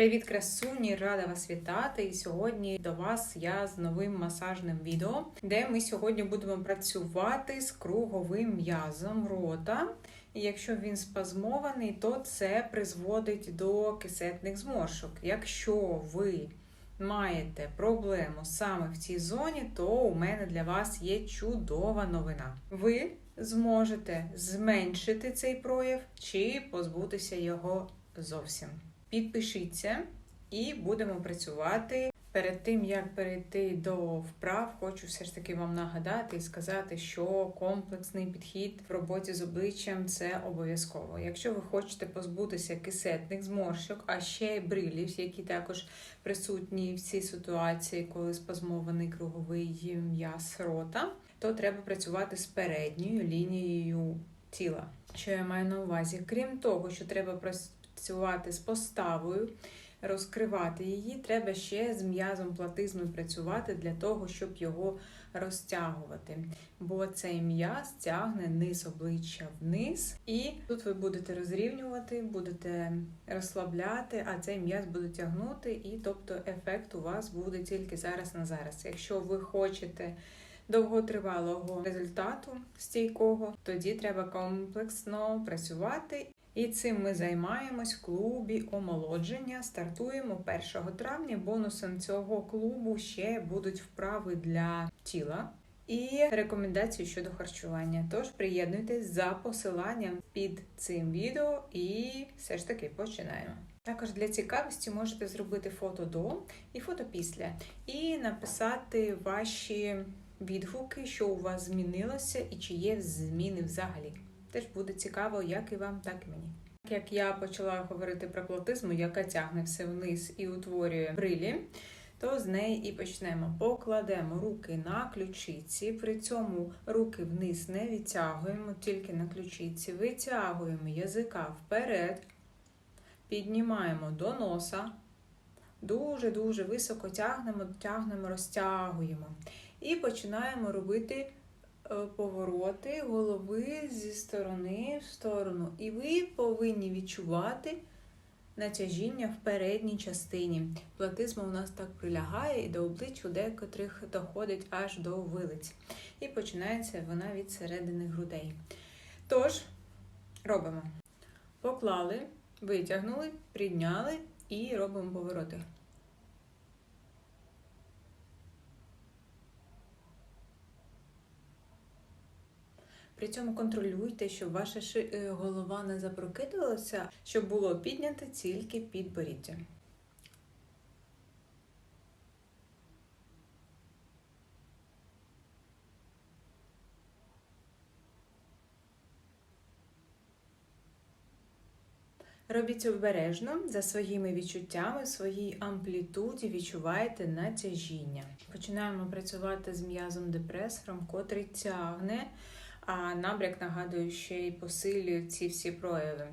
Привіт, красуні! Рада вас вітати! І сьогодні до вас я з новим масажним відео, де ми сьогодні будемо працювати з круговим м'язом рота. І якщо він спазмований, то це призводить до кисетних зморшок. Якщо ви маєте проблему саме в цій зоні, то у мене для вас є чудова новина. Ви зможете зменшити цей прояв чи позбутися його зовсім. Підпишіться і будемо працювати. Перед тим як перейти до вправ, хочу все ж таки вам нагадати і сказати, що комплексний підхід в роботі з обличчям це обов'язково. Якщо ви хочете позбутися кисетних зморшок, а ще й брилів, які також присутні в цій ситуації, коли спазмований круговий м'яз рота, то треба працювати з передньою лінією тіла. Що я маю на увазі? Крім того, що треба працювати з поставою, розкривати її, треба ще з м'язом платизми працювати для того, щоб його розтягувати. Бо цей м'яз тягне низ обличчя вниз, і тут ви будете розрівнювати, будете розслабляти, а цей м'яз буде тягнути, і тобто ефект у вас буде тільки зараз на зараз. Якщо ви хочете довготривалого результату стійкого, тоді треба комплексно працювати. І цим ми займаємось в клубі омолодження. Стартуємо 1 травня. Бонусом цього клубу ще будуть вправи для тіла і рекомендації щодо харчування. Тож приєднуйтесь за посиланням під цим відео і все ж таки починаємо. Також для цікавості можете зробити фото до і фото після, і написати ваші відгуки, що у вас змінилося і чи є зміни взагалі. Теж буде цікаво, як і вам, так і мені. Як я почала говорити про платизму, яка тягне все вниз і утворює брилі, то з неї і почнемо. Покладемо руки на ключиці, при цьому руки вниз не відтягуємо, тільки на ключиці, витягуємо язика вперед, піднімаємо до носа, дуже-дуже високо тягнемо, тягнемо, розтягуємо. І починаємо робити повороти голови зі сторони в сторону. І ви повинні відчувати натяжіння в передній частині. Платизма у нас так прилягає і до обличчя декотрих доходить аж до вилиць. І починається вона від середини грудей. Тож, робимо. Поклали, витягнули, підняли і робимо повороти. При цьому контролюйте, щоб ваша голова не запрокидувалася, щоб було піднято тільки підборіддя. Робіть обережно за своїми відчуттями, своїй амплітуді відчуваєте натяжіння. Починаємо працювати з м'язом депресором, котрий тягне а набряк, нагадую, ще й посилює ці всі прояви.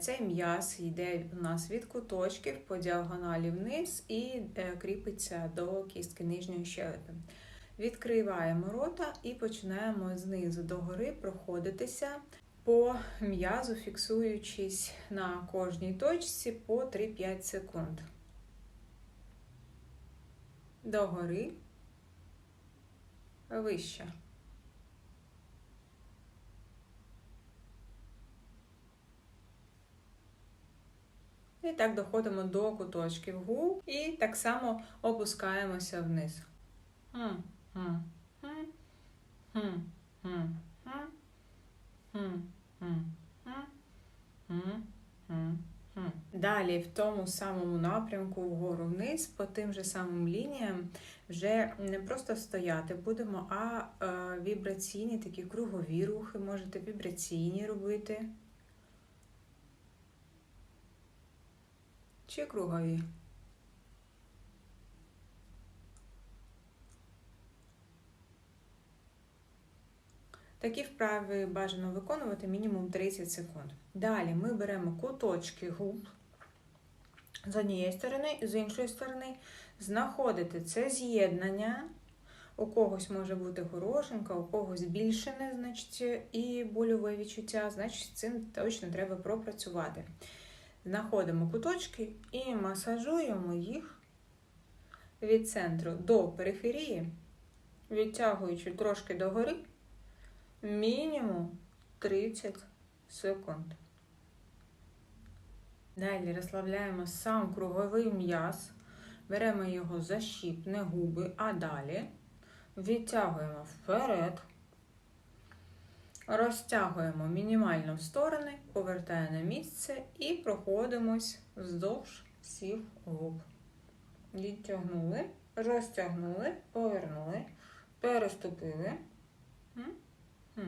Цей м'яз йде у нас від куточків по діагоналі вниз і кріпиться до кістки нижньої щелепи. Відкриваємо рота і починаємо знизу догори проходитися по м'язу, фіксуючись на кожній точці по 3-5 секунд. Догори, вище. І так доходимо до куточків губ і так само опускаємося вниз. Далі в тому самому напрямку вгору вниз, по тим же самим лініям, вже не просто стояти будемо, а е, вібраційні такі кругові рухи, можете вібраційні робити. Чи кругові. Такі вправи бажано виконувати мінімум 30 секунд. Далі ми беремо куточки губ з однієї сторони, з іншої сторони, знаходите це з'єднання. У когось може бути горошинка, у когось збільшене, значить, і больове відчуття, значить, цим точно треба пропрацювати. Знаходимо куточки і масажуємо їх від центру до периферії, відтягуючи трошки догори мінімум 30 секунд. Далі розслабляємо сам круговий м'яз, беремо його за щіп, не губи, а далі відтягуємо вперед, розтягуємо мінімально в сторони, повертаємо на місце і проходимось вздовж всіх губ. Відтягнули, розтягнули, повернули, переступили. Хм,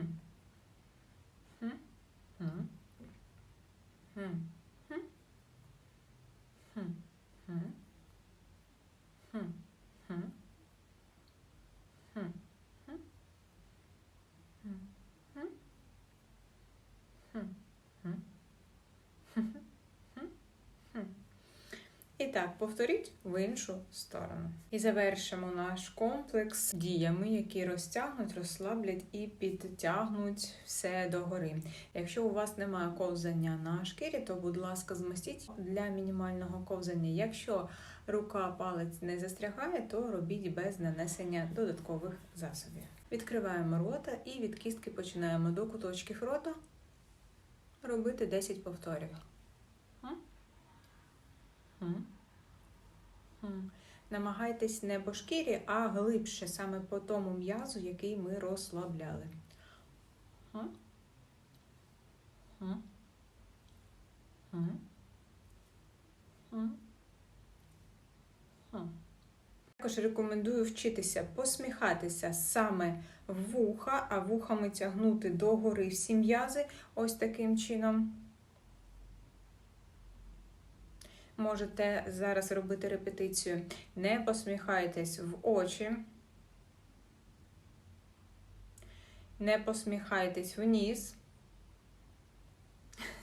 так, повторіть в іншу сторону. І завершимо наш комплекс діями, які розтягнуть, розслаблять і підтягнуть все догори. Якщо у вас немає ковзання на шкірі, то, будь ласка, змастіть для мінімального ковзання. Якщо рука палець не застрягає, то робіть без нанесення додаткових засобів. Відкриваємо рота і від кістки починаємо до куточків рота робити 10 повторів. М? М. Намагайтесь не по шкірі, а глибше, саме по тому м'язу, який ми розслабляли. Також рекомендую вчитися посміхатися саме в вуха, а вухами тягнути догори всі м'язи ось таким чином. Можете зараз робити репетицію. Не посміхайтесь в очі. Не посміхайтесь в.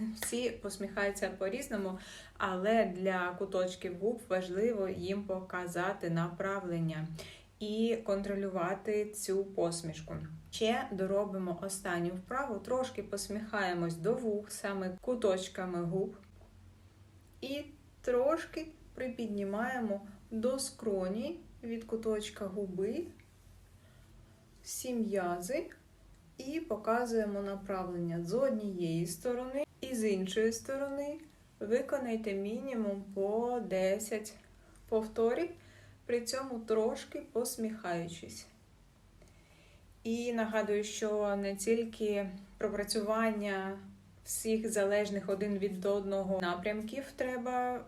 Всі посміхаються по-різному, але для куточків губ важливо їм показати направлення і контролювати цю посмішку. Ще доробимо останню вправу, трошки посміхаємось до вух, саме куточками губ. І трошки припіднімаємо до скроні від куточка губи, всі м'язи і показуємо направлення з однієї сторони і з іншої сторони. Виконайте мінімум по 10 повторів, при цьому трошки посміхаючись. І нагадую, що не тільки пропрацювання всіх залежних один від одного напрямків треба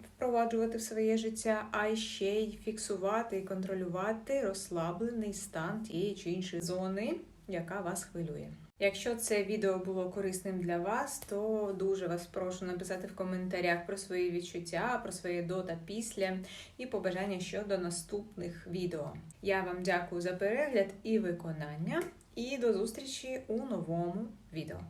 впроваджувати в своє життя, а ще й фіксувати і контролювати розслаблений стан тієї чи іншої зони, яка вас хвилює. Якщо це відео було корисним для вас, то дуже вас прошу написати в коментарях про свої відчуття, про своє до та після і побажання щодо наступних відео. Я вам дякую за перегляд і виконання, і до зустрічі у новому відео.